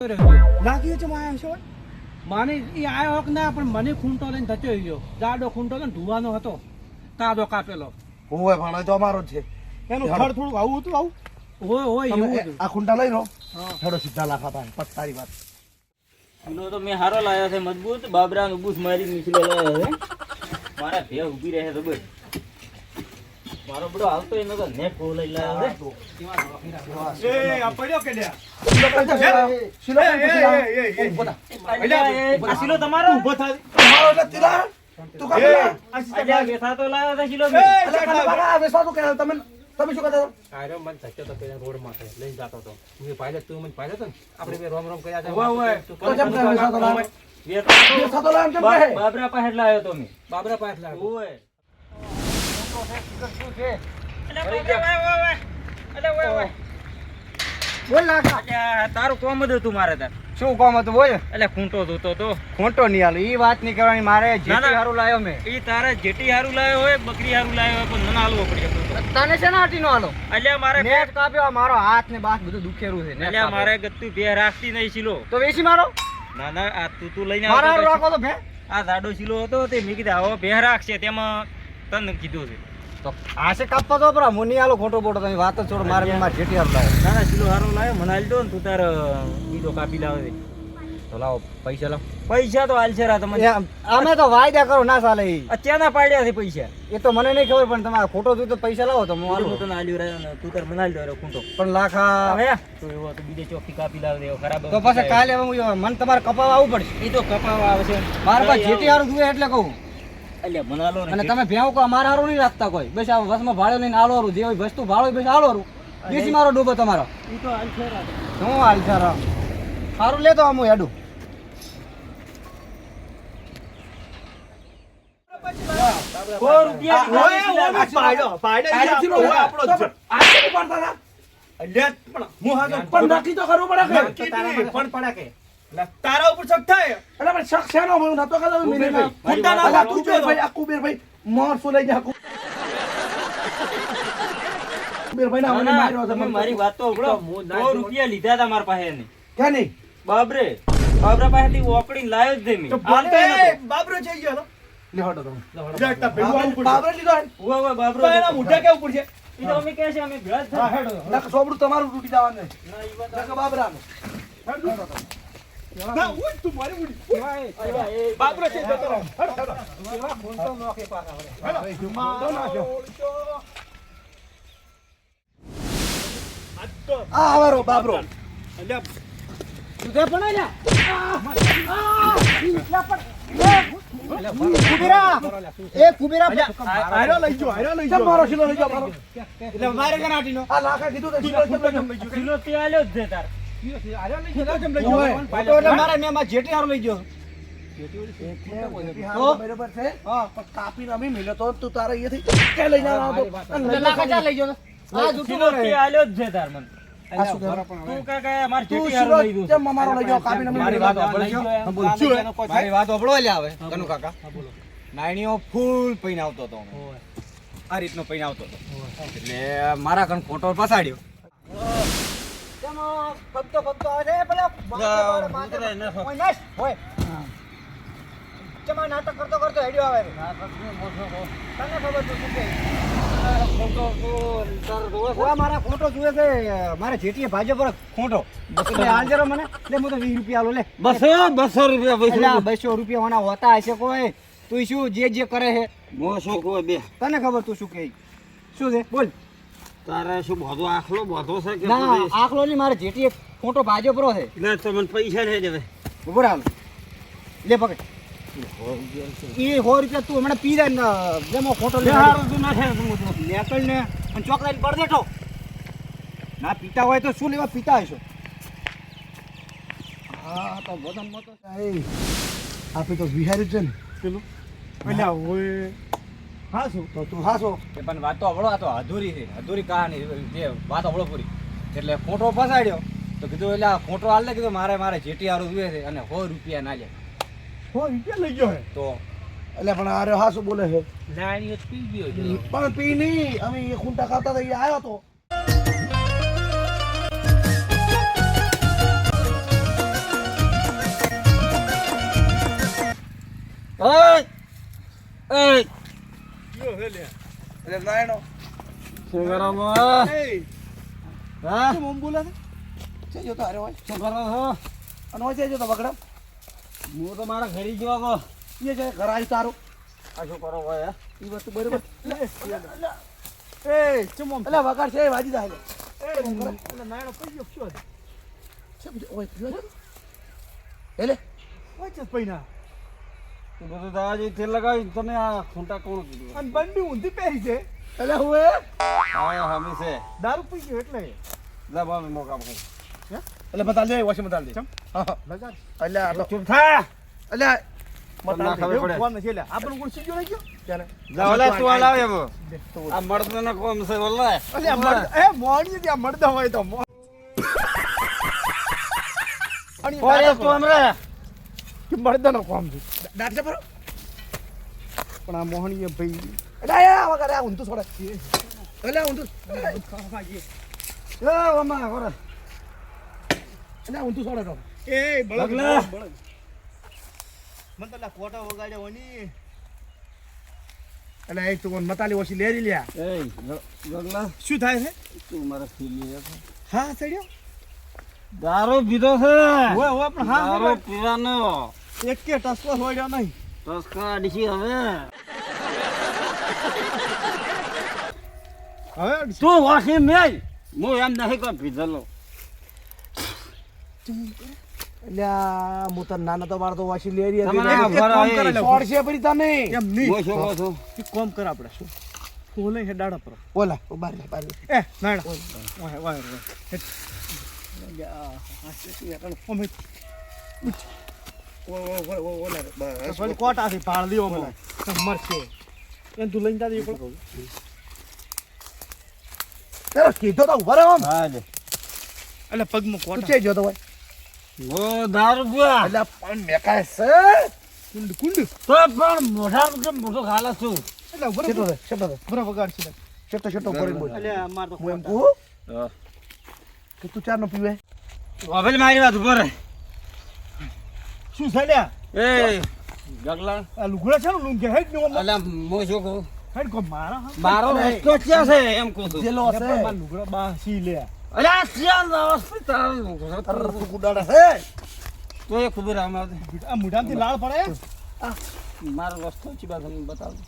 લાગ્યું છે માયા છો મને એ આયો કે ના પણ મને ખૂંટો લઈને થતો ગયો. જાડો ખૂંટો ને ધુવાનો હતો. તાજો કાપેલો. ઓય પણ તો અમારો જ છે. એનું ખડ થોડું આવું હતું આવું? હોય હોય એવું આ ખૂંટા લઈ લો. હા. હેડો સીધા લાખા પાડે પત્તારી વાત. કિલો તો મેં હારો લાવ્યો છે મજબૂત. બાબરા નું બૂસ મારી નીચલો લાવ્યો છે. મારા ભે ઊભી રહે તો બસ મારો બડો આવતો એનો તો ને બહુ લઈ લાવ્યો રે એ આ પડ્યો કે લ્યા? જશે? શીલો કઈ જશે? ઊભો થા. એ આ શીલો તમારો? તમારો એટલે તિરા તું કામ? અલ્યા, બેઠા તો લાવ્યો કાકા, આ વેસવા તો કે તમે તમે શું કહેતા હતા? આર્યો મને ધચ્યો તો પેલા રોડમાં લઈ જતો તો હું પાયલટ તું મને પાયલટ ને? આપણે બે રોમ રોમ કર્યા હતા વાહ વાહ. તો જેમ કે વેસવા તો લાવ્યો વેસા તો વેસવા તો લાવો એમ કેમ કહે? બાબરા પાસે લાવ્યો તો મેં. બાબરા પાસે લાવ્યો ઓવે. અલ્યા, બાબરા, ઓવે, ઓવે. અલ્યા, ઓવે, ઓવે. બોલ લાખા તારું કોમ જ હતું મારે તાર. શું કામ હતું બોલ. એટલે ખૂંટો ધોતો તો ખોટો નહીં હાલો ઈ વાત નહીં કરવાની મારે જેટી હારું લાયો મેં. ઈ તારે જેટી હારું લાવ્યો હોય બકરી હારું લાવ્યો હોય પણ મને હાલવો પડે તને છે ને હાટીનો હાલો? અલ્યા મારે નેટ કાપ્યો મારો હાથ ને બાથ બધું દુખેરું છે એટલે મારે ગત્તુ બે રાખતી નહીં તો વેચી મારો? ના ના આ તું તું લઈને મારા રાખો તો ભે. આ જાડો શીલો હતો તે મેં કીધું આવો બે રાખશે. તેમાં તને કીધું છે. તો આશે કાપવા તો બરા મુની આલો ખોટો બોટો તમે વાત છોડ મારે મારે જેટી હારું લાયો ના ના શીલો હારો લાવ્યો મને હાલ દો ને તું તાર બીજો કાપી લાવે. તો લાવો પૈસા લાવો. પૈસા તો હાલ છે રા તમને. એ અમે તો વાયદા કરો ના ચાલે અત્યારના પાડ્યા છે પૈસા. એ તો મને નહીં ખબર પણ તમારે ખોટો જોઈ તો પૈસા લાવો તો હું હાલું. તને હાલ્યું રહ્યો તું તાર મને હાલ દો ખૂંટો. પણ લાખા હવે તો એવો તો બીજે ચોખ્ખી કાપી લાવ દેવો ખરાબ તો પછી કાલે હું મને તમારે કપાવા આવવું પડશે. એ તો કપાવા આવે છે મારે પાસે જેટી હારું જોઈએ એટલે કહું. અલ્યા મને હાલો અને તમે ભેવ કો મારા હારું નહીં રાખતા કોઈ. બસ આ વસમાં ભાડો લઈને આલો હારું જે હોય વસ્તુ ભાડો બસ આલો હારું બેસી મારો ડૂબો તમારો. હું તો હાલ છે રા હું હાલ છે રામ સારું લેતો આમ હું હેડું. પણ હું પણ નક્કી તો કરવું પડે કે? નક્કી તારા મને ફોન પડે કે? તારા ઉપર શક થાય એટલે પણ શક શેનો હું નતો કહેતો મિનિટભાઈ. કુંડાના તું જો ભાઈ આ કુબેરભાઈ, માણસો લઈ જા, કુબેર ભાઈ ના, મને માર્યો છે, તમે મને મારી વાત તો હું ના રૂપિયા લીધા હતા મારા પાસે ને કે નહીં? બાબરે બાબરા પાસેથી ઓકડી લાયો જ દે મેં. બાબરો જઈ ગયો લે હટો તમે. બાબરો લીધો હે? ઊભા ઊભા બાબરો એના. મોઢા કેવું પડશે? ઈ તો અમે કહે છે, અમે ભેળ થાય. સોબડું તમારું તૂટી જવાનું ના, ઈ વાત બાબરાનું. ના, ઉઠ તું મારી ઉઠ. અલ્યા, એ બાબરો છે જતો રહો. હેડો, હેડો. ફોન તો નોખે પાછા વળે. હેડો. મારો નાખ્યો. આ આવે રો બાબરો સુધે પણ આલ્યા. કુબેરા એ કુબેરા આયરો લઈ જો આયરો લઈ જો મારો શીલો લઈ જો મારો એટલે મારે કે આ લાખા કીધું તો શીલો કિલો તે આલ્યો જ છે તાર. નાયણીઓ ફૂલ પૈને આવતો હતો આ રીતનો પૈને આવતો હતો. એટલે મારા કણ ખોટો પસાડ્યો. ફગતો ફગતો આવે છે, પેલા નાટક કરતો કરતો હેડ્યો આવે. તને ખબર તો શું કે? મારા ખોટો જુએ છે મારે જેટીએ ભાજપ ખોટો એટલે હાલ જરા મને લે હું તો વીસ રૂપિયા આલો લે બસો બસો રૂપિયા બસો રૂપિયા હોના હોતા હશે કોઈ તું શું જે જે કરે છે મોસો કોઈ બે તને ખબર તું શું કહે શું છે બોલ તારે શું બધો આખલો બધો છે કે ના આખલો નહીં મારે જેટી ખોટો ભાજપરો છે. ના તો મને પૈસા લઈ દેવે ઊભો લે પકડ. એ હો રૂપિયા તું હમણાં પી ને જેમો ફોટો લે તું ના છે નેકળ ને અને ચોકલેટ પડ દેઠો ના પીતા હોય તો શું લેવા પીતા હશો? હા તો બધામાં તો આપી તો વિહાર્યું છે ને. પેલું? અલ્યા ઓય. હાસું? તો તું હાસો. કે પણ વાત તો અવળો આ તો અધૂરી છે. અધૂરી કહાની જે વાત અવળો પૂરી. એટલે ખોટો ફસાડ્યો તો કીધું એટલે આ ખોટો હાલ કીધું મારે મારે જેટી હારું જોઈએ છે અને હો રૂપિયા ના લે. હો રૂપિયા લઈ ગયો તો એટલે પણ આરે હાસું બોલે છે. નાની પી ગયો પણ પી નહીં. અમે એ ખૂંટા ખાતા હતા આવ્યો તો. Hey! Hey! શું કરો છો? હા? શું મમ બોલે છે? છે જો તો અરે હોય. શું કરો છો અને હોય જો તો બગડા. હું તો મારા ઘરે ગયો. હતો એ છે ઘર આવ્યું તારું. આ શું કરો ભાઈ એ વસ્તુ બરોબર. એ. ચમો એટલે વગાડ છે વાજી જાય એટલે નાયણો પઈ ગયો શું હતું? ઓય એટલે વચ્ચે જ પૈના એ બધું દાદાજી તેલ લગાવી તમે આ ખૂંટા કોણ કીધું? અને બંડી ઊંધી પહેરી છે. એટલે હું હા હમી છે. દારૂ પી ગયો એટલે. જા બામે મોકા પર એટલે બતાલ દે વોશિંગ બતાલ દે. હા હા. એટલે આ ચૂપ થા. એટલે તમને ખબર પડે. ફોન નથી એટલે. આપણને કોણ સીધો રહી ગયો? ત્યારે. જા તું આ એમ આ મળતો ને કોમ છે મર્દ એ મોણી ત્યાં મર્દા હોય તો કે મર્દાનો કોમ છે. પરો પણ આ મોહણીએ ભાઈ અરે આ વગર આ ઊંધું છોડે. એટલે ઊંધું એ ઓમા ઓરે. એટલે આ ઊંધું છોડે તો. એ પગલા. બળદ. તો લા કોટા વગાડ્યા ઓની એટલે એ તું મતાલી ઓછી લેરી લ્યા. એ ગગલા. શું થાય છે? તું મારા ફીલી હા સડ્યો દારૂ પીધો છે. ઓય ઓય પણ હા દારૂ. પીવાનો. એક કે ટસકો હોડ્યો નહીં. ટસકા અડીશી હવે. હવે તું વાસી મેલ. હું એમ નહીં કોઈ પીધેલો આ હું તને નાનો તો મારો તો ઓછી લેરી રહી હતી. કામ લે. છોડશે ફરી તને. એમ નહીં. છું? કર આપણે. શું? ઓલે હે ડાડા પર. ઓલા ઓ બાર બાર લે એ નાયણા વાય વાય વાય કોટાથી મને મરશે એને તું લઈને જાતી ચાલો કીધો તો ઊભા રહો આમ. હા લે એટલે પગમાં કોટા ચે જોતો હોય ઓ દારૂ એટલે પણ મેકાય છે કુંડ કુંડ તો પણ મોઢા પર મોઢું ખાલા છું એટલે ઊભો છેટો છેટો બરો વગાડ છે છેટો છેટો બોલ એટલે માર તો હું એમ કહું કે તું ચાર નો પીવે હવે મારી વાત ઉપર શું સડ્યા? એ ગગલા. આ લુગડા છે ને લુંગે હેડ નો અલ્યા મો જો કો હેડ કો મારા મારો રસ્તો ક્યાં છે એમ કહું છું. જેલો છે મારા લુગડા બા. સી લે. અલ્યા ક્યાં હોસ્પિટલ તર તું કુડાડે છે. તો એ ખબર આમ આ મુઢામાંથી લાળ પડે? મારો રસ્તો છે તમને બતાવું.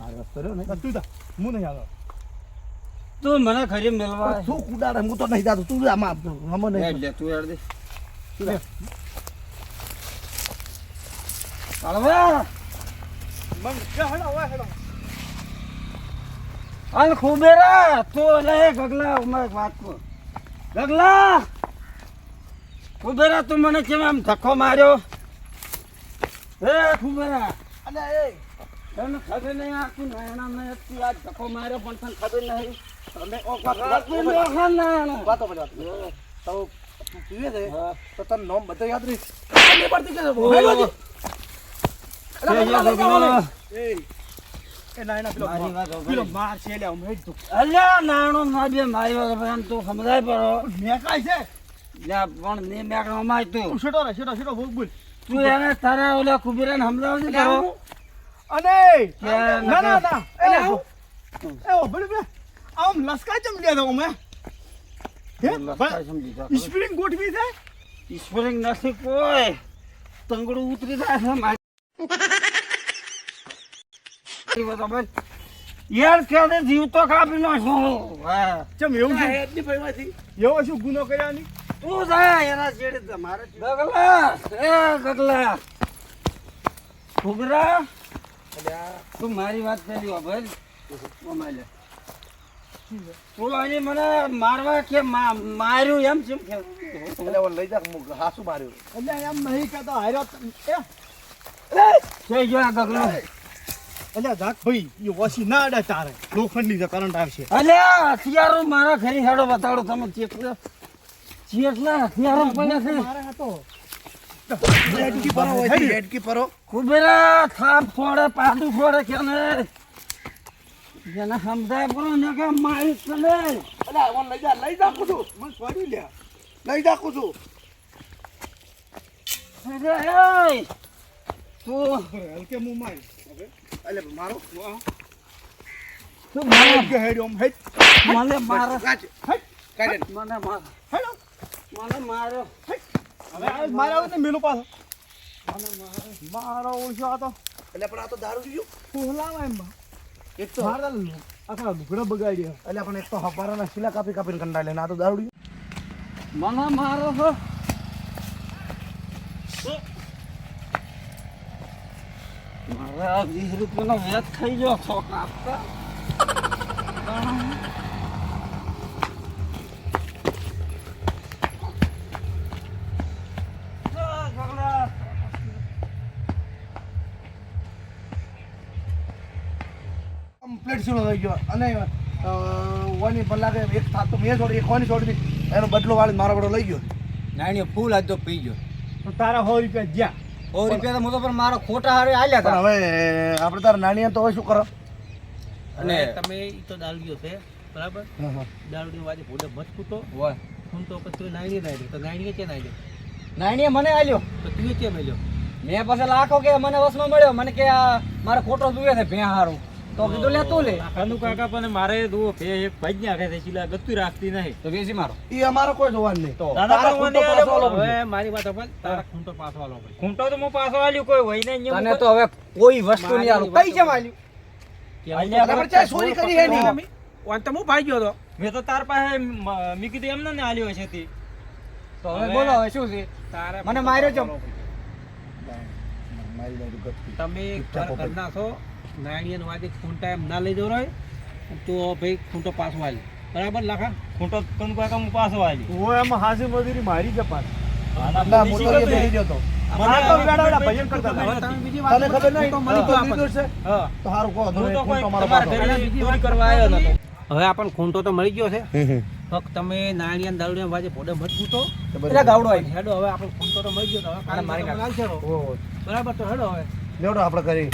આ રસ્તો રહ્યો ને. તું તા હું નહીં આવ્યો તું મને ખરી મેલવા તું કુડાડે હું તો નહીં જાતો. તું આમાં હમો હેડ નહીં. લે તું હેડ દે. હાલવા મન હેડો હેડો. અલ ખુબેરા તું લે ગગલા ઉમર વાત કો ગગલા! ખુબેરા તું મને કેમ આમ ધક્કો માર્યો? હે ખુબેરા! અને એ. તને ખબર નહીં આ તું નયના મેં તું આજ ધક્કો માર્યો પણ તને ખબર નહીં. તમે વાત વાત તો પીવે છે. તો તને નામ બધા યાદ રહી નહીં પડતી કે પડો? અને આમ લસકા ચમ લે દો હે. સ્પ્રિંગ ગોઠવી છે? સ્પ્રિંગ નથી કોઈ. તંગડું ઉતરી જાય છે મારી. યાર ક્યારે જીવ તો કાપી નાખો હા ચમ એવું છે? હેડની ભઈમાંથી. એવો શું ગુનો કર્યા ની તું જા એના છેડે તમારે ગગલા એ ગગલા ફુગરા તું મારી વાત કરી ભાઈ. ઓમાય આજે મને મારવા કે માર્યું એમ કે? એટલે ઓલે લઈ જા હાસુ માર્યું. એટલે એમ નહીં કહેતો હાર્યો એ! ગયો આ ગગલો એટલે જાક ભાઈ એ વસી ના અડે તારે. લોખંડની તો કરંટ આવશે. અલ્યા હથિયારો મારા ઘરે હેડો બતાડો તમે ચેટલા ચેટલા હથિયારો પડ્યા છે? મારે હતો. હેડકી પરો હેડકી પરો કુબેરા થાપ ફોડે પાટું ફોડે કે જેને સમજાય પડો ને કે મારી ચલે અરે ઓન લઈ જા લઈ જા કુછું મને છોડી લે. લઈ જા કુછું અરે એ તું હલકે મું મારી. અલે મારો? મને હેડ્યો હેડ. મને મારો. હેડ. કાઢે. મને મારો હેડો. મને મારો હવે મારા મારે આવે ને મેલું પાછો. મારો ઓછો આ એટલે પણ આ તો દારૂ પીજો ફૂલાવા એમ એક તો આખા લુગડો બગાડ્યો. એટલે પણ એક તો હપારાના શીલા કાપી કાપીને કંટાળે ને આ તો દારૂડી મને મારો હો. મારા વીસ રૂપિયાનો વેચ ખાઈ ગયો છો આપતા કમ્પ્લીટ થઈ ગયો. અને વાની લાગે એક થાતો મેં છોડી એક વાની છોડી એનો બદલો વાળી મારા બડો લઈ ગયો. નાણીઓ ફૂલ આજ તો પી ગયો. તો તારા સો રૂપિયા જ્યાં સો રૂપિયા તો હું તો પણ મારો ખોટા હારે આલ્યા તા. હતા હવે આપણે તારા નાની તો હવે શું કરો? અને તમે ઈ તો દારૂડિયો છે બરાબર? દારૂડિયો વાજે ભૂલે મત કૂટો હોય. હું તો પછી નાયણી નાઈ તો નાયણીએ ક્યાં નાઈ નાણીએ મને આલ્યો. તો તું કેમ મેલ્યો? મેં પછી લાખો કે મને વસમાં મળ્યો. મને કે આ મારે ખોટો જોઈએ છે ભેં હારું. તો કીધું લે તું લે. કાનુ કાકા પણ મારે દો બે એક ભાઈ નાખે છે શીલા ગતું રાખતી નહીં. તો વેસી મારો. ઈ અમારો કોઈ જોવાનું નહીં. તો દાદા તારા ખૂંટો પાછો આલો હવે મારી વાત સાંભળ. તારા ખૂંટો પાછો આલો ભાઈ. ખૂંટો તો હું પાછો આલ્યો કોઈ હોય ને અહીંયા તને તો હવે કોઈ વસ્તુ નહીં આલું. કઈ છે માલ્યું અલ્યા અરે પણ ચાલ ચોરી કરી હે નહીં. ઓન તો હું ભાઈ ગયો તો. મેં તો તાર પાસે મી કીધું એમને ને આલ્યો છે તે. તો હવે હવે- બોલો હવે શું છે? તારે મને માર્યો છો. તમે ઘર ઘરના છો? નાયણીએ વાજે ખૂંટા એમ ના લઈ જવો હોય તો ભાઈ ખૂંટો પાછો આલી. બરાબર લાખા? ખૂંટો કાનુ કોઈ કામ પાછો આલ્યો હું એમ હાસી મજૂરી મારી જ પાછ. ના હું એ બેસી ગયો તો. મને તો બેડા ભજન કરતા હતા. તમે બીજી વાત તને ખબર નહીં? ખૂંટો મળી તો લીધો છે. તો સારું કહો તો કોઈ તમારા ઘરે ચોરી કરવા આવ્યો નતો હવે આપણને ખૂંટો તો મળી ગયો છે. ફક્ત તમે નાળિયા દારૂડિયા વાજે ભોડે મજબૂતો તો એટલે ગાવડો આવી હેડો હવે આપણને ખૂંટો તો મળી ગયો તો હવે મારી. બરાબર તો હેડો હવે. લેવડો આપણે કરી